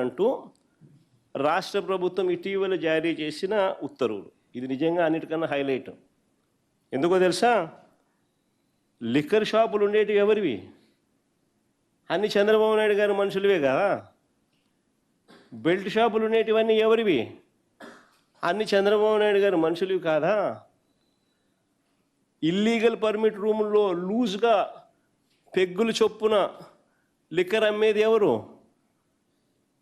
అంటూ రాష్ట్ర ప్రభుత్వం ఇటీవల జారీ చేసిన ఉత్తర్వులు. ఇది నిజంగా అన్నిటికన్నా హైలైట్. ఎందుకో తెలుసా? లిక్కర్ షాపులు ఉండేటివి ఎవరివి? అన్ని చంద్రబాబు నాయుడు గారి మనుషులవే కదా. బెల్ట్ షాపులు ఉండేటివన్నీ ఎవరివి? అన్ని చంద్రబాబు నాయుడు గారి మనుషులవి కాదా? ఇల్లీగల్ పర్మిట్ రూముల్లో లూజ్గా పెగ్గులు చొప్పున లిక్కర్ అమ్మేది ఎవరు?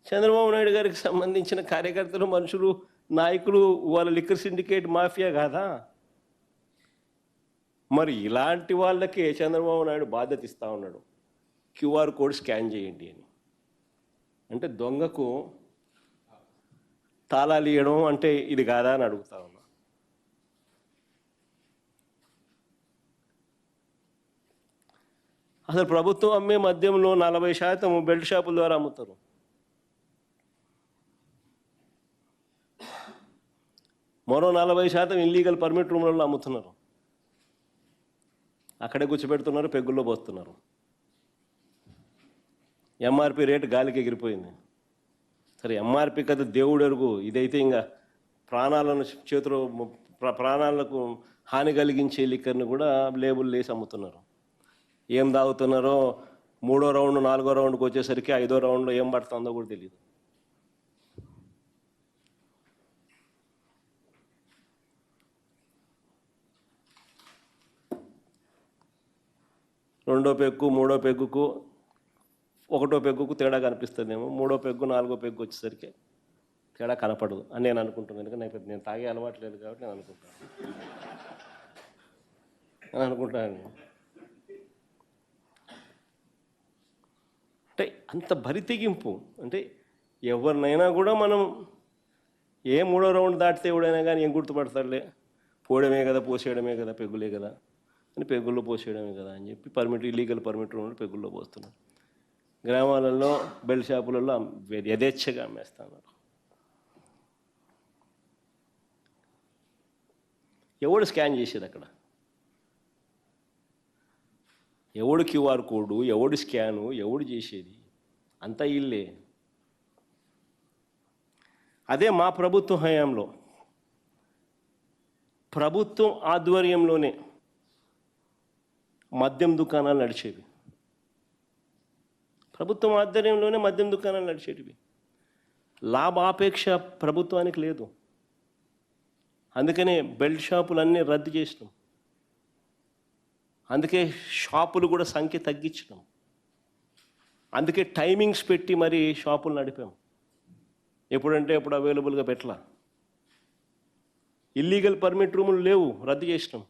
చంద్రబాబు నాయుడు గారికి సంబంధించిన కార్యకర్తలు మనుషులు నాయకులు వాళ్ళ లిక్కర్ సిండికేట్ మాఫియా కాదా? మరి ఇలాంటి వాళ్ళకే చంద్రబాబు నాయుడు బాధ్యత ఇస్తూ ఉన్నాడు. క్యూఆర్ కోడ్ స్కాన్ చేయండి అని. అంటే దొంగకు తాళాలు ఇవ్వడం అంటే ఇది కాదా అని అడుగుతా ఉన్నా. అసలు ప్రభుత్వం అమ్మే మద్యంలో నలభై శాతం బెల్ట్ షాపుల ద్వారా అమ్ముతారు. మరో నలభై శాతం ఇల్లీగల్ పర్మిట్ రూమ్లలో అమ్ముతున్నారు. అక్కడే కూర్చోబెడుతున్నారు పెగ్గుల్లో పోస్తున్నారు. ఎంఆర్పి రేటు గాలికి ఎగిరిపోయింది. సరే ఎంఆర్పి కదా దేవుడు అరుగు. ఇదైతే ఇంకా ప్రాణాలను చేతిలో ప్రాణాలకు హాని కలిగించే లిక్కర్ని కూడా లేబుల్ వేసి అమ్ముతున్నారు. ఏం తాగుతున్నారో మూడో రౌండ్ నాలుగో రౌండ్కి వచ్చేసరికి ఐదో రౌండ్లో ఏం పడుతుందో కూడా తెలియదు రెండో పెగ్గు మూడో పెగ్గుకు ఒకటో పెగ్గుకు తేడా కనిపిస్తుందేమో మూడో పెగ్గు నాలుగో పెగ్గు వచ్చేసరికి తేడా కనపడదు అని నేను అనుకుంటున్నాను. ఎందుకంటే నాకు నేను తాగే అలవాటు లేదు కాబట్టి నేను అనుకుంటాను. అని అనుకుంటాను అంటే అంత బరితెగింపు అంటే ఎవరినైనా కూడా మనం ఏ మూడో రౌండ్ దాటితే ఎవడైనా కానీ ఏం గుర్తుపడతాడులే? పోవడమే కదా పోసేయడమే కదా పెగ్గులే కదా. అని పెగుల్లో పోసేయడమే కదా అని చెప్పి పర్మిట్ ఇల్లీగల్ పర్మిట్ రూమ్లో పెగుల్లో పోస్తున్నారు గ్రామాలలో బెల్ట్ షాపులలో యథేచ్ఛగా అమ్మేస్తున్నారు. ఎవడు స్కాన్ చేసేది అక్కడ? ఎవడు క్యూఆర్ కోడు ఎవడు స్కాను ఎవడు చేసేది? అంతా ఇల్లే. అదే మా ప్రభుత్వ హయాంలో. ప్రభుత్వం ఆధ్వర్యంలోనే మద్యం దుకాణాలు నడిచేవి. ప్రభుత్వం ఆధ్వర్యంలోనే మద్యం దుకాణాలు నడిచేటివి. లాభాపేక్ష ప్రభుత్వానికి లేదు. అందుకనే బెల్ట్ షాపులన్నీ రద్దు చేసినాం. అందుకే షాపులు కూడా సంఖ్య తగ్గించడం అందుకే టైమింగ్స్ పెట్టి మరి షాపులు నడిపాం. ఎప్పుడంటే ఎప్పుడు అవైలబుల్గా పెట్టలా. ఇల్లీగల్ పర్మిట్ రూములు లేవు రద్దు చేసినాం.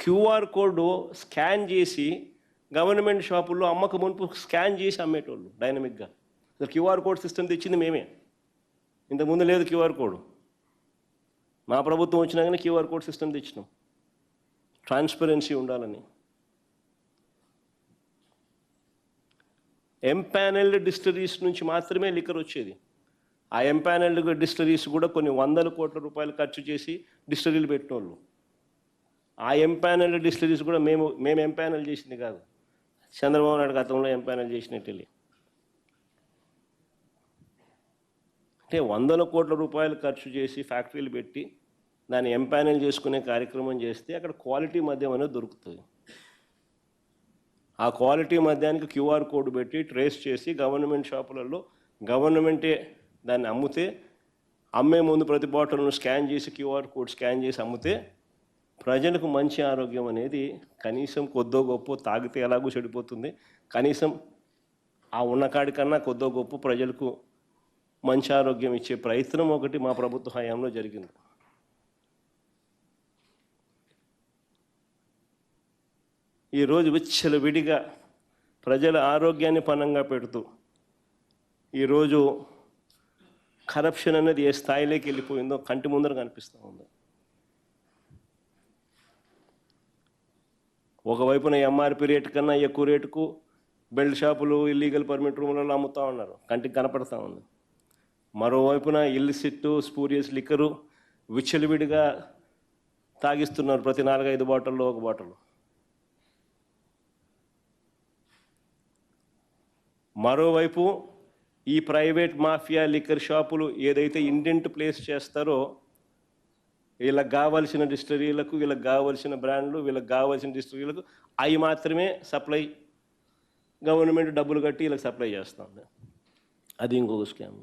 క్యూఆర్ కోడ్ స్కాన్ చేసి గవర్నమెంట్ షాపుల్లో అమ్మక మునుపు స్కాన్ చేసి అమ్మేటోళ్ళు డైనమిక్గా. అసలు క్యూఆర్ కోడ్ సిస్టమ్ తెచ్చింది మేమే. ఇంతకుముందు లేదు క్యూఆర్ కోడ్. మా ప్రభుత్వం వచ్చినాకనే క్యూఆర్ కోడ్ సిస్టమ్ తెచ్చినాం. ట్రాన్స్పరెన్సీ ఉండాలని. ఎంపానెల్డ్ డిస్టరీస్ నుంచి మాత్రమే లిక్కర్ వచ్చేది. ఆ ఎంపానెల్డ్ డిస్టరీస్ కూడా కొన్ని వందల కోట్ల రూపాయలు ఖర్చు చేసి డిస్టరీలు పెట్టినోళ్ళు. ఆ ఎంపానల్ డిస్టరీస్ కూడా మేము మేము ఎంపానల్ చేసింది కాదు. చంద్రబాబు నాయుడు గతంలో ఎంపానల్ చేసినట్టు అంటే వందల కోట్ల రూపాయలు ఖర్చు చేసి ఫ్యాక్టరీలు పెట్టి దాన్ని ఎంపానల్ చేసుకునే కార్యక్రమం చేస్తే అక్కడ క్వాలిటీ మద్యం అనేది దొరుకుతుంది. ఆ క్వాలిటీ మద్యానికి క్యూఆర్ కోడ్ పెట్టి ట్రేస్ చేసి గవర్నమెంట్ షాపులలో గవర్నమెంటే దాన్ని అమ్మితే అమ్మే ముందు ప్రతి బాటిల్ను స్కాన్ చేసి క్యూఆర్ కోడ్ స్కాన్ చేసి అమ్మితే ప్రజలకు మంచి ఆరోగ్యం అనేది కనీసం కొద్దో గొప్ప తాగితే ఎలాగో చెడిపోతుంది. కనీసం ఆ ఉన్న కన్నా కొద్దో గొప్ప ప్రజలకు మంచి ఆరోగ్యం ఇచ్చే ప్రయత్నం ఒకటి మా ప్రభుత్వ హయాంలో జరిగింది. ఈరోజు విచ్చల విడిగా ప్రజల ఆరోగ్యాన్ని పనంగా పెడుతూ ఈరోజు కరప్షన్ అనేది ఏ స్థాయిలోకి వెళ్ళిపోయిందో కంటి ముందర కనిపిస్తూ ఉంది. ఒకవైపున ఎంఆర్పి రేటు కన్నా ఎక్కువ రేటుకు బెల్ట్ షాపులు ఇల్లీగల్ పర్మిట్ రూములలో అమ్ముతూ ఉన్నారు. కంటికి కనపడతా ఉంది. మరోవైపున ఇల్లిసిట్టు స్పూరియస్ లిక్కరు విచ్చలవిడిగా తాగిస్తున్నారు ప్రతి నాలుగైదు బాటిల్లో ఒక బాటిల్. మరోవైపు ఈ ప్రైవేట్ మాఫియా లిక్కర్ షాపులు ఏదైతే ఇండెంట్ ప్లేస్ చేస్తారో వీళ్ళకి కావాల్సిన డిస్టరీలకు వీళ్ళకి కావాల్సిన బ్రాండ్లు వీళ్ళకి కావాల్సిన డిస్టరీలకు అవి మాత్రమే సప్లై గవర్నమెంట్ డబ్బులు కట్టి వీళ్ళకి సప్లై చేస్తుంది అది ఇంకొక స్కామ్.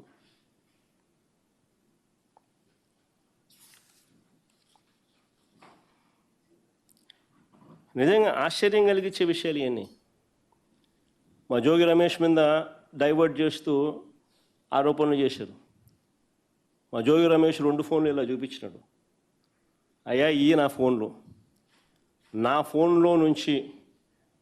నిజంగా ఆశ్చర్యం కలిగించే విషయాలు ఇవన్నీ. మా జోగి రమేష్ మీద డైవర్ట్ చేస్తూ ఆరోపణలు చేశారు. మా జోగి రమేష్ రెండు ఫోన్లు ఇలా చూపించినాడు. అయ్యా ఈ నా ఫోన్లు. నా ఫోన్లో నుంచి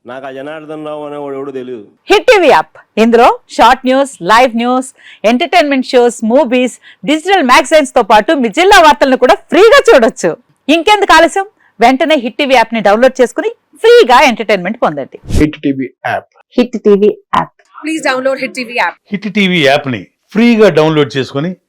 నాకు ఆ జనార్దన్ రావు అనేవాడు ఎవడో తెలియదు హిట్ టీవీ యాప్. ఇందులో short news live news entertainment shows movies digital మ్యాగజైన్స్తో పాటు మీ జిల్లా వార్తలను కూడా ఫ్రీగా చూడొచ్చు. ఇంకెందుకు ఆలస్యం? వెంటనే హిట్ టీవీ యాప్ని డౌన్లోడ్ చేసుకుని ఫ్రీగా ఎంటర్టైన్మెంట్ పొందండి. Hit TV app. Hit TV app. Please download Hit TV app. Hit TV యాప్ని ఫ్రీగా డౌన్లోడ్ చేసుకొని